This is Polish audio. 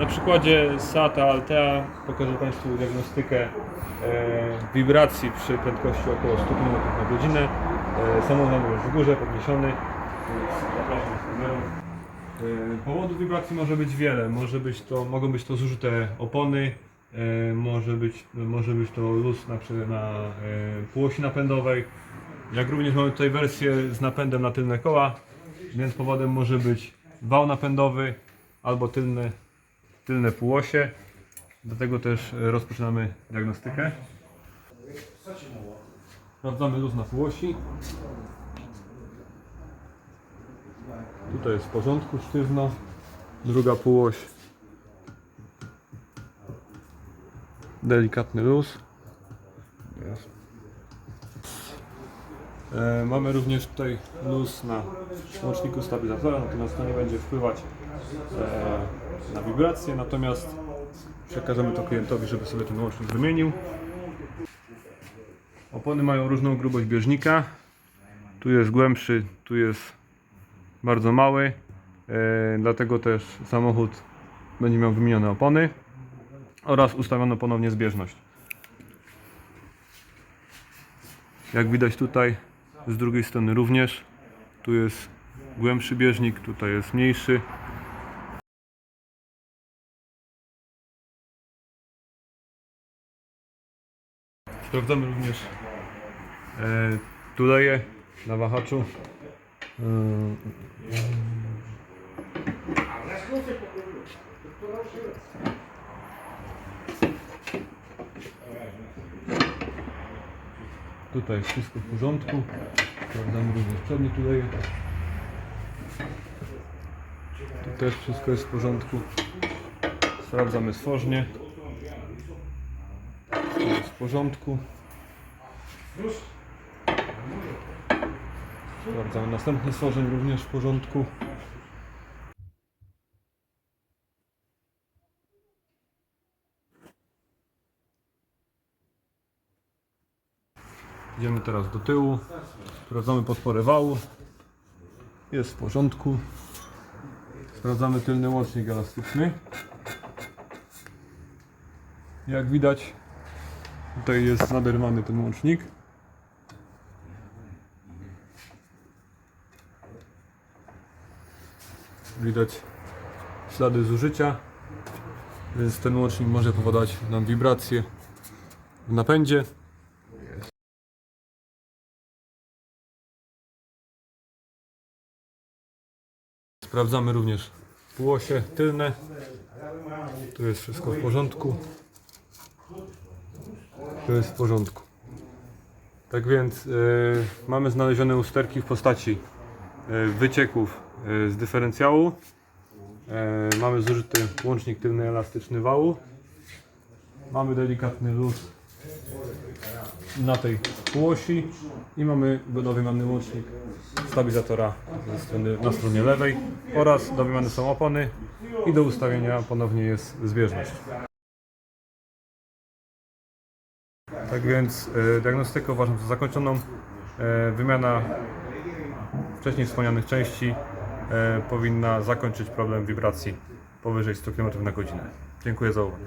Na przykładzie SATA Altea pokażę Państwu diagnostykę e, wibracji przy prędkości około 100 km na godzinę. E, samochód już w górze, podniesiony. E, Powodów wibracji może być wiele. Może być to, mogą być to zużyte opony, może być, może być to luz na, na półosi napędowej. Jak również mamy tutaj wersję z napędem na tylne koła, więc powodem może być wał napędowy albo tylne, tylne półosie. Dlatego też e, rozpoczynamy diagnostykę. Sprawdzamy luz na półosi. Tutaj jest w porządku, sztywno. Druga półoś. Delikatny luz. E, mamy również tutaj luz na łączniku stabilizatora, natomiast to nie będzie wpływać e, na wibracje, natomiast przekażemy to klientowi, żeby sobie ten łącznik wymienił. Opony mają różną grubość bieżnika. Tu jest głębszy, tu jest bardzo mały, e, dlatego też samochód będzie miał wymienione opony oraz ustawiono ponownie zbieżność. Jak widać tutaj z drugiej strony również tu jest głębszy bieżnik, tutaj jest mniejszy. Sprawdzamy również e, tuleje na wahaczu. E, Tutaj jest wszystko w porządku. Sprawdzamy również przednie tuleje. Tu też wszystko jest w porządku. Sprawdzamy stworznie. Wszystko jest w porządku. Sprawdzamy następne stworzeń również w porządku. Idziemy teraz do tyłu. Sprawdzamy podporę wału. Jest w porządku. Sprawdzamy tylny łącznik elastyczny. Jak widać, tutaj jest naderwany ten łącznik. Widać ślady zużycia, więc ten łącznik może powodować nam wibracje w napędzie. Sprawdzamy również półosie tylne. Tu jest wszystko w porządku. To jest w porządku. Tak więc e, mamy znalezione usterki w postaci e, wycieków e, z dyferencjału. E, mamy zużyty łącznik tylny elastyczny wału. Mamy delikatny luz na tej półosi i mamy dowymiany łącznik stabilizatora ze strony, na stronie lewej oraz dowymiane są opony i do ustawienia ponownie jest zbieżność. Tak więc e, diagnostykę uważam za zakończoną. E, wymiana wcześniej wspomnianych części e, powinna zakończyć problem wibracji powyżej 100 km na godzinę. Dziękuję za uwagę.